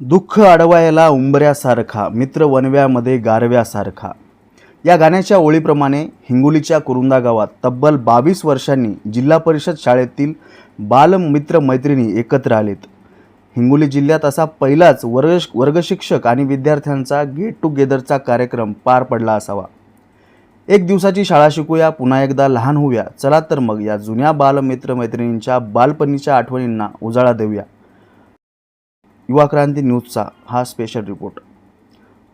दुःख अडवायला उंबऱ्यासारखा मित्र वनव्यामध्ये गारव्यासारखा. या गाण्याच्या ओळीप्रमाणे हिंगोलीच्या कुरुंदा गावात तब्बल बावीस वर्षांनी जिल्हा परिषद शाळेतील बालमित्र मैत्रिणी एकत्र आलेत. हिंगोली जिल्ह्यात असा पहिलाच वर्ग वर्गशिक्षक आणि विद्यार्थ्यांचा गेट टुगेदरचा कार्यक्रम पार पडला असावा. एक दिवसाची शाळा शिकूया पुन्हा एकदा लहान होऊया चला तर मग या जुन्या बालमित्र मैत्रिणींच्या बालपणीच्या आठवणींना उजाळा देऊया. युवा क्रांती न्यूजचा हा स्पेशल रिपोर्ट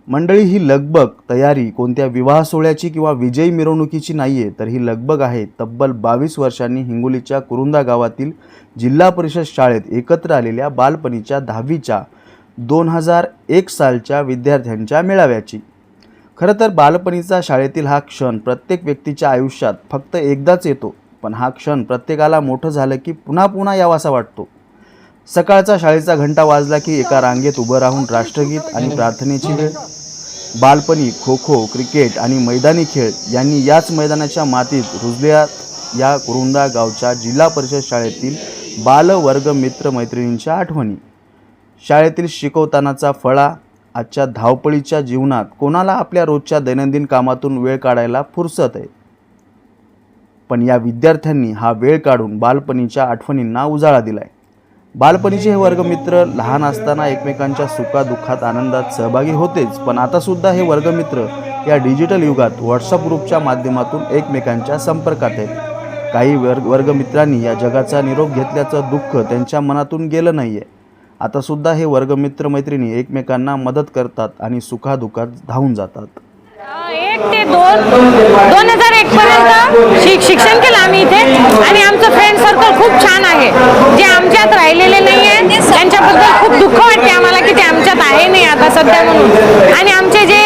मंडळी ही लगबग तयारी कोणत्या विवाह सोहळ्याची किंवा विजयी मिरवणुकीची नाही आहे तर ही लगबग आहे तब्बल बावीस वर्षांनी हिंगोलीच्या कुरुंदा गावातील जिल्हा परिषद शाळेत एकत्र आलेल्या बालपणीच्या दहावीच्या दोन हजार एक सालच्या विद्यार्थ्यांच्या मेळाव्याची. खरं तर बालपणीचा शाळेतील हा क्षण प्रत्येक व्यक्तीच्या आयुष्यात फक्त एकदाच येतो पण हा क्षण प्रत्येकाला मोठं झालं की पुन्हा पुन्हा यावासा वाटतो. सकाळचा शाळेचा घंटा वाजला की एका रांगेत उभं राहून राष्ट्रगीत आणि प्रार्थनेची वेळ. बालपणी खो खो क्रिकेट आणि मैदानी खेळ यांनी याच मैदानाच्या मातीत रुजल्यात या कुरुंदा गावच्या जिल्हा परिषद शाळेतील बालवर्ग मित्र मैत्रिणींच्या आठवणी. शाळेतील शिकवतानाचा फळा आजच्या धावपळीच्या जीवनात कोणाला आपल्या रोजच्या दैनंदिन कामातून वेळ काढायला फुरसत आहे? पण या विद्यार्थ्यांनी हा वेळ काढून बालपणीच्या आठवणींना उजाळा दिलाय. बालपणीचे हे वर्गमित्र लहान असताना एकमेकांच्या सुखादुःखात आनंदात सहभागी होतेच पण आता सुद्धा हे वर्गमित्र या डिजिटल युगात व्हॉट्सअप ग्रुपच्या माध्यमातून एकमेकांच्या संपर्कात आहेत. काही वर्ग वर्गमित्रांनी या जगाचा निरोप घेतल्याचं दुःख त्यांच्या मनातून गेलं नाही आहे आतासुद्धा हे वर्गमित्र मैत्रिणी एकमेकांना मदत करतात आणि सुखादुःखात धावून जातात. एक ते दोन दोन हजार एक पर्यंत शिक शिक्षण केलं आम्ही इथे. आणि आमचं फ्रेंड सर्कल खूप छान आहे. जे आमच्यात राहिलेले नाही आहे त्यांच्याबद्दल खूप दुःख वाटते आम्हाला की ते आमच्यात आहे नाही आता सध्या म्हणून. आणि आमचे जे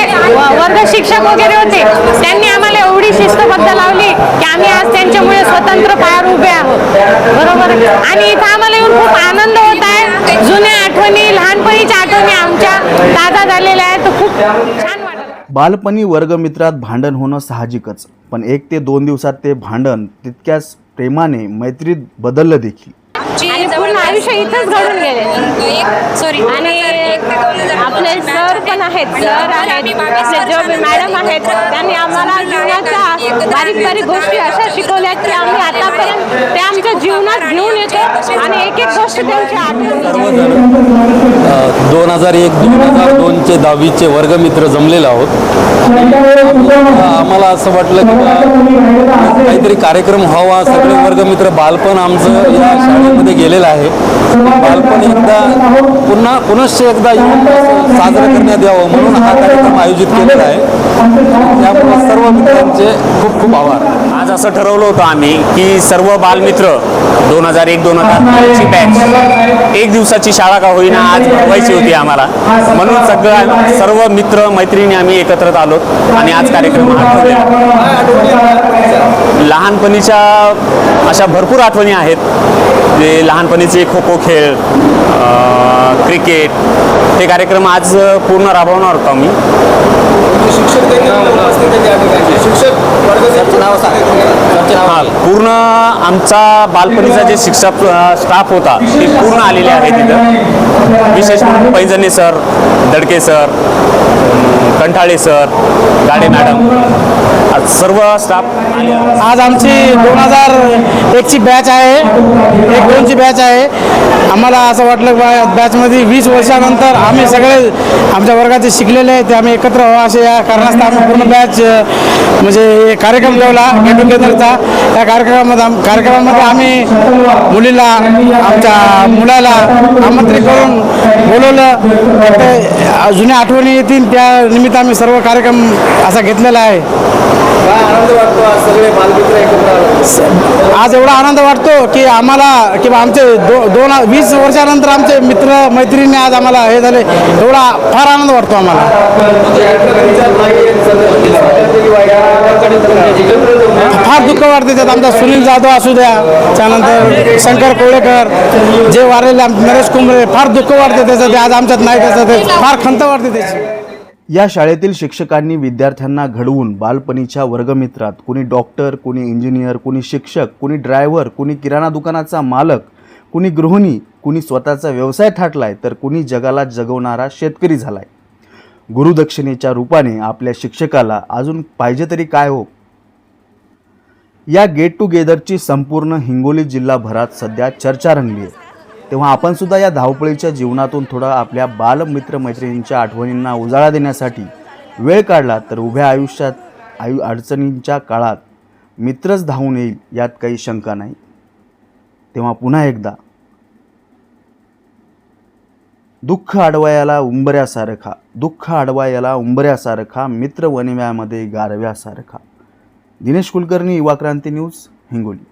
वर्ग शिक्षक वगैरे होते त्यांनी आम्हाला एवढी शिस्तबद्ध लावली की आम्ही आज त्यांच्यामुळे स्वतंत्र पायावर उभे आहोत. बरोबर? आणि इथं आम्हाला येऊन खूप आनंद होत आहे. जुन्या आठवणी लहानपणीच्या आठवणी आमच्या ताजा झालेल्या आहेत. तर खूप छान बालपणी वर्गमित्रात भांडण होणं साहजिकच पण एक ते दोन दिवसात ते भांडण तितक्याच प्रेमाने मैत्रीत बदललं देखील. आणि पूर्ण आयुष्य इथंच घडून गेले. सॉरी आणि आपले सर पण आहेत. सर आहेत आपले जो मॅडम आहेत त्यांनी आम्हाला जीवनाच्या बारीक बारीक गोष्टी अशा शिकवल्या की आम्ही आतापर्यंत ते आमच्या जीवनात घेऊन येतो आणि एक एक गोष्ट त्यांची आठवण दोन हजार एक दोन हजार दोनचे दहावीचे वर्गमित्र जमलेले आहोत. आम्हाला असं वाटलं की काहीतरी कार्यक्रम व्हावा. सगळे वर्गमित्र बालपण आमचं या शाळेमध्ये गेलेलं आहे. बालपण एकदा पुन्हा पुनश्च एकदा येऊन साजरं करण्यात यावं म्हणून हा कार्यक्रम आयोजित केलेला आहे. त्यामुळे सर्व मित्रांचे खूप खूप आभार. असं ठरवलं होतं आम्ही की सर्व बालमित्र दोन हजार एक दोन हजार ची बॅच एक दिवसाची शाळा का होईना आज भरवायची होती आम्हाला. म्हणून सगळं सर्व मित्र मैत्रिणी आम्ही एकत्रित आलो आणि आज कार्यक्रम हा लहानपणीच्या अशा भरपूर आठवणी आहेत. जे लहानपणीचे खो खो खेळ क्रिकेट हे कार्यक्रम आज पूर्ण राबवणार होतो आम्ही. हा पूर्ण आमचा बालपणीचा जे शिक्षक स्टाफ होता ते पूर्ण आलेले आहे तिथं विशेष म्हणून Painjane sir Dadke sir Kanthale sir Gade madam. सर्व स्टाफ आज आमची दोन हजार एकची बॅच आहे. एक दोनची बॅच आहे. आम्हाला असं वाटलं बा बॅचमध्ये वीस वर्षानंतर आम्ही सगळे आमच्या वर्गाचे शिकलेले ते आम्ही एकत्र व्हावं असे या कारणास्तव आम्ही पूर्ण बॅच म्हणजे कार्यक्रम ठेवला गेट टुगेदरचा त्या कार्यक्रमामध्ये आम- कार्यक्रमामध्ये आम्ही मुलीला आमच्या मुलाला आमंत्रित करून बोलवलं. ते जुन्या आठवणी येतील त्या निमित्त आम्ही सर्व कार्यक्रम असा घेतलेला आहे. आज एवढा आनंद वाटतो की आम्हाला किंवा आमचे दो दोन वीस वर्षानंतर आमचे मित्र मैत्रिणी आज आम्हाला हे झाले. एवढा फार आनंद वाटतो आम्हाला. फार दुःख वाटते त्यात आमचा सुनील जाधव असू द्या त्यानंतर शंकर कोळेकर जे वारलेले नरेश कुंबळे फार दुःख वाटते त्याचं ते आज आमच्यात नाही त्याचं ते फार खंत वाटते त्याची. या शाळेतील शिक्षकांनी विद्यार्थ्यांना घडवून बालपणीच्या वर्गमित्रात कुणी डॉक्टर कुणी इंजिनियर कुणी शिक्षक कुणी ड्रायव्हर कुणी किराणा दुकानाचा मालक कुणी गृहिणी कुणी स्वतःचा व्यवसाय थाटलाय तर कुणी जगाला जगवणारा शेतकरी झालाय. गुरुदक्षिणेच्या रूपाने आपल्या शिक्षकाला अजून पाहिजे तरी काय हो? या गेट टुगेदरची संपूर्ण हिंगोली जिल्हाभरात सध्या चर्चा रंगली आहे. तेव्हा आपण सुद्धा या धावपळीच्या जीवनातून थोडा आपल्या बालमित्र मैत्रिणींच्या आठवणींना उजाळा देण्यासाठी वेळ काढला तर उभ्या आयुष्यात आयु अडचणींच्या काळात मित्रच धावून येईल यात काही शंका नाही. तेव्हा पुन्हा एकदा दुःख अडवायाला उंबऱ्यासारखा दुःख अडवायाला उंबऱ्यासारखा मित्र वनिव्यामध्ये गारव्यासारखा. दिनेश कुलकर्णी युवा क्रांती न्यूज हिंगोली.